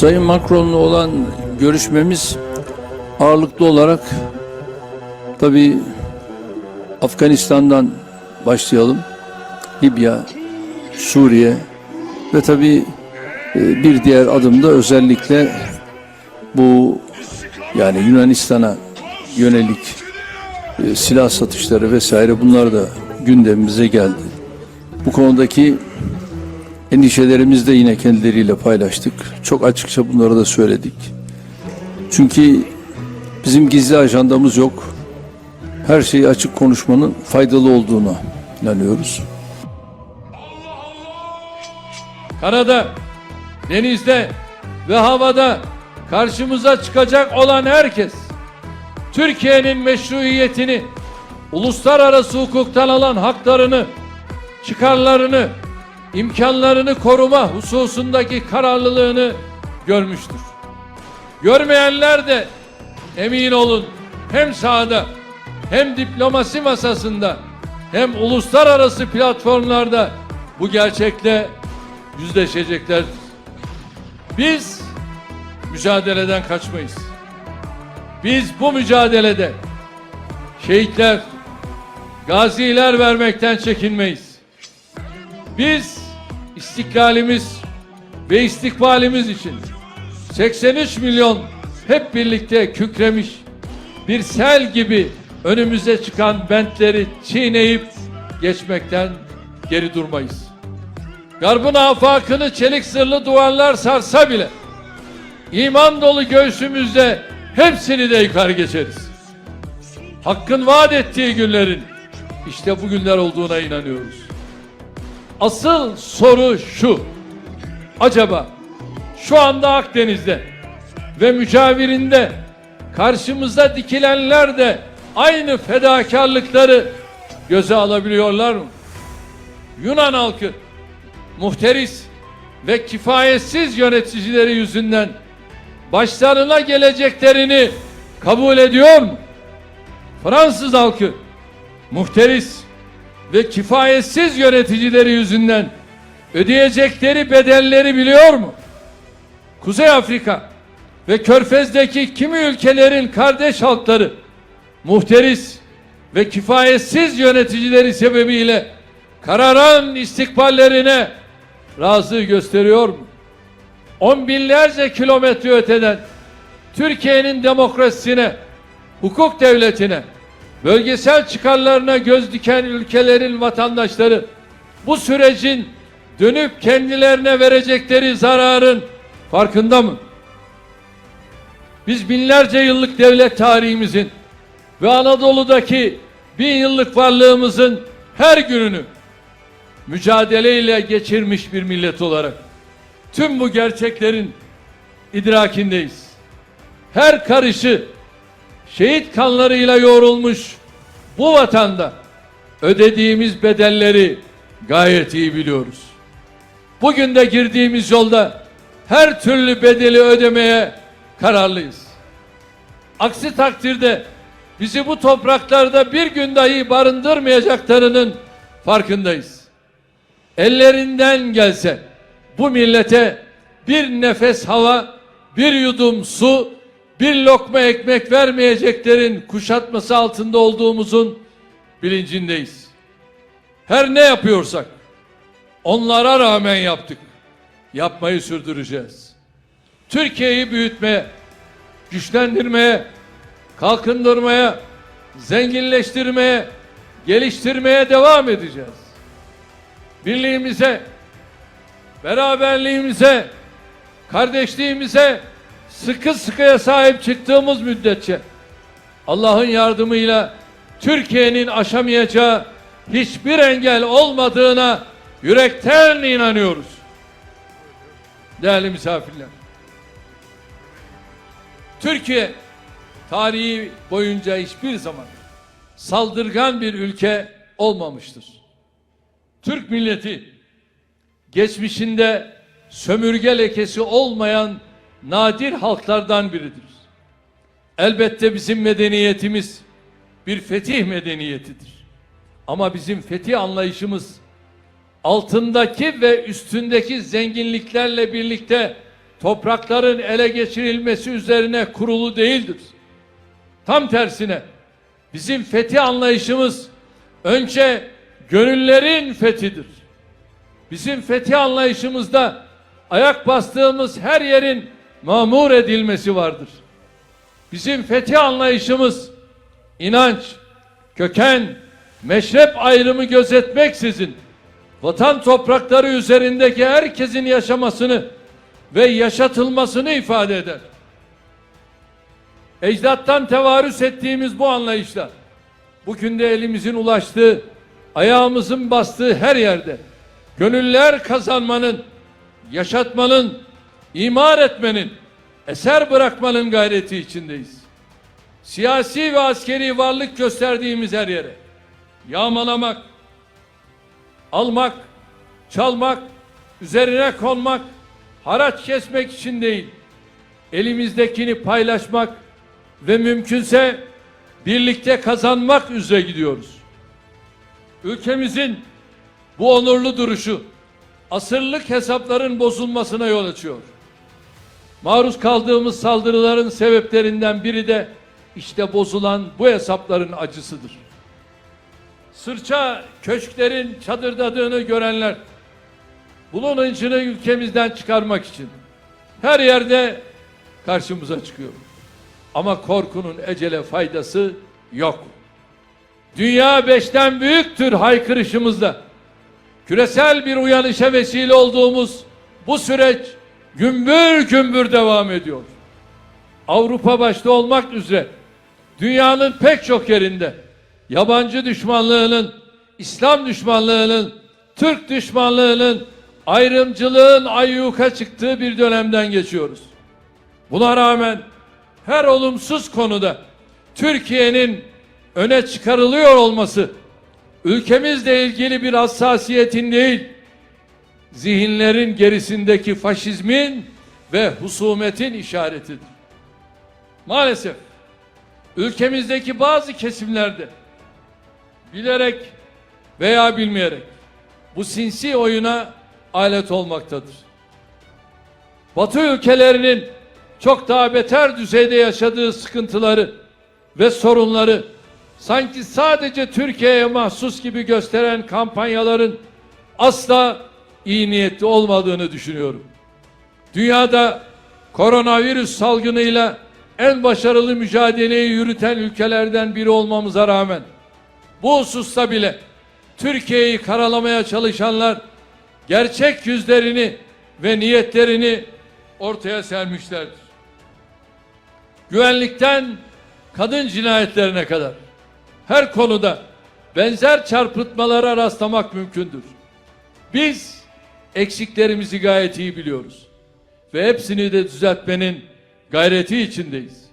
Sayın Macron'la olan görüşmemiz ağırlıklı olarak tabii Afganistan'dan başlayalım. Libya, Suriye ve tabii e, bir diğer adımda özellikle bu yani Yunanistan'a yönelik e, silah satışları vesaire bunlar da gündemimize geldi. Bu konudaki endişelerimizi de yine kendileriyle paylaştık. Çok açıkça bunları da söyledik. Çünkü bizim gizli ajandamız yok. Her şeyi açık konuşmanın faydalı olduğuna inanıyoruz. karada, denizde ve havada karşımıza çıkacak olan herkes Türkiye'nin meşruiyetini, uluslararası hukuktan alan haklarını, çıkarlarını, imkanlarını koruma hususundaki kararlılığını görmüştür. Görmeyenler de emin olun hem sahada hem diplomasi masasında hem uluslararası platformlarda bu gerçekle yüzleşeceklerdir. Biz mücadeleden kaçmayız. Biz bu mücadelede şehitler, gaziler vermekten çekinmeyiz. Biz istiklalimiz ve istikbalimiz için 83 milyon hep birlikte kükremiş bir sel gibi önümüze çıkan bentleri çiğneyip geçmekten geri durmayız. Garbın afakını çelik sırlı duvarlar sarsa bile iman dolu göğsümüzde hepsini de yıkar geçeriz. Hakkın vaat ettiği günlerin işte bu günler olduğuna inanıyoruz. Asıl soru şu. Acaba şu anda Akdeniz'de ve mücavirinde karşımıza dikilenler de aynı fedakarlıkları göze alabiliyorlar mı? Yunan halkı muhteris ve kifayetsiz yöneticileri yüzünden başlarına geleceklerini kabul ediyor mu? Fransız halkı muhteris ve kifayetsiz yöneticileri yüzünden ödeyecekleri bedelleri biliyor mu? Kuzey Afrika ve Körfez'deki kimi ülkelerin kardeş halkları muhteris ve kifayetsiz yöneticileri sebebiyle kararan istikballerine razı gösteriyor mu? On binlerce kilometre öteden Türkiye'nin demokrasisine, hukuk devletine, bölgesel çıkarlarına göz diken ülkelerin vatandaşları bu sürecin dönüp kendilerine verecekleri zararın farkında mı? Biz binlerce yıllık devlet tarihimizin ve Anadolu'daki bin yıllık varlığımızın her gününü mücadeleyle geçirmiş bir millet olarak tüm bu gerçeklerin idrakindeyiz. Her karışı şehit kanlarıyla yoğrulmuş bu vatanda ödediğimiz bedelleri gayet iyi biliyoruz. Bugün de girdiğimiz yolda her türlü bedeli ödemeye kararlıyız. Aksi takdirde bizi bu topraklarda bir gün dahi barındırmayacaklarının farkındayız. Ellerinden gelse bu millete bir nefes hava, bir yudum su, bir lokma ekmek vermeyeceklerin kuşatması altında olduğumuzun bilincindeyiz. Her ne yapıyorsak onlara rağmen yaptık. Yapmayı sürdüreceğiz. Türkiye'yi büyütmeye, güçlendirmeye, kalkındırmaya, zenginleştirmeye, geliştirmeye devam edeceğiz. Birliğimize, beraberliğimize, kardeşliğimize sıkı sıkıya sahip çıktığımız müddetçe Allah'ın yardımıyla Türkiye'nin aşamayacağı hiçbir engel olmadığına yürekten inanıyoruz. Değerli misafirler. Türkiye tarihi boyunca hiçbir zaman saldırgan bir ülke olmamıştır. Türk milleti geçmişinde sömürge lekesi olmayan nadir halklardan biridir. Elbette bizim medeniyetimiz bir fetih medeniyetidir. Ama bizim fetih anlayışımız altındaki ve üstündeki zenginliklerle birlikte toprakların ele geçirilmesi üzerine kurulu değildir. Tam tersine bizim fethi anlayışımız önce gönüllerin fethidir. Bizim fethi anlayışımızda ayak bastığımız her yerin mamur edilmesi vardır. Bizim fethi anlayışımız inanç, köken, meşrep ayrımı gözetmeksizin vatan toprakları üzerindeki herkesin yaşamasını ve yaşatılmasını ifade eder. Ecdattan tevarüs ettiğimiz bu anlayışla bugün de elimizin ulaştığı, ayağımızın bastığı her yerde gönüller kazanmanın, yaşatmanın, imar etmenin, eser bırakmanın gayreti içindeyiz. Siyasi ve askeri varlık gösterdiğimiz her yere yağmalamak, almak, çalmak, üzerine konmak, haraç kesmek için değil, elimizdekini paylaşmak ve mümkünse birlikte kazanmak üzere gidiyoruz. Ülkemizin bu onurlu duruşu asırlık hesapların bozulmasına yol açıyor. Maruz kaldığımız saldırıların sebeplerinden biri de işte bozulan bu hesapların acısıdır. Sırça köşklerin çadırdadığını görenler bunun hıncını ülkemizden çıkarmak için her yerde karşımıza çıkıyor. Ama korkunun ecele faydası yok. Dünya beşten büyüktür haykırışımızda. Küresel bir uyanışa vesile olduğumuz bu süreç gümbür gümbür devam ediyor. Avrupa başta olmak üzere dünyanın pek çok yerinde yabancı düşmanlığının, İslam düşmanlığının, Türk düşmanlığının, ayrımcılığın ayyuka çıktığı bir dönemden geçiyoruz. Buna rağmen her olumsuz konuda Türkiye'nin öne çıkarılıyor olması ülkemizle ilgili bir hassasiyetin değil, zihinlerin gerisindeki faşizmin ve husumetin işaretidir. Maalesef ülkemizdeki bazı kesimlerde bilerek veya bilmeyerek bu sinsi oyuna alet olmaktadır. Batı ülkelerinin çok daha beter düzeyde yaşadığı sıkıntıları ve sorunları sanki sadece Türkiye'ye mahsus gibi gösteren kampanyaların asla iyi niyetli olmadığını düşünüyorum. Dünyada koronavirüs salgınıyla en başarılı mücadeleyi yürüten ülkelerden biri olmamıza rağmen bu hususta bile Türkiye'yi karalamaya çalışanlar gerçek yüzlerini ve niyetlerini ortaya sermişlerdir. Güvenlikten kadın cinayetlerine kadar her konuda benzer çarpıtmalara rastlamak mümkündür. Biz eksiklerimizi gayet iyi biliyoruz ve hepsini de düzeltmenin gayreti içindeyiz.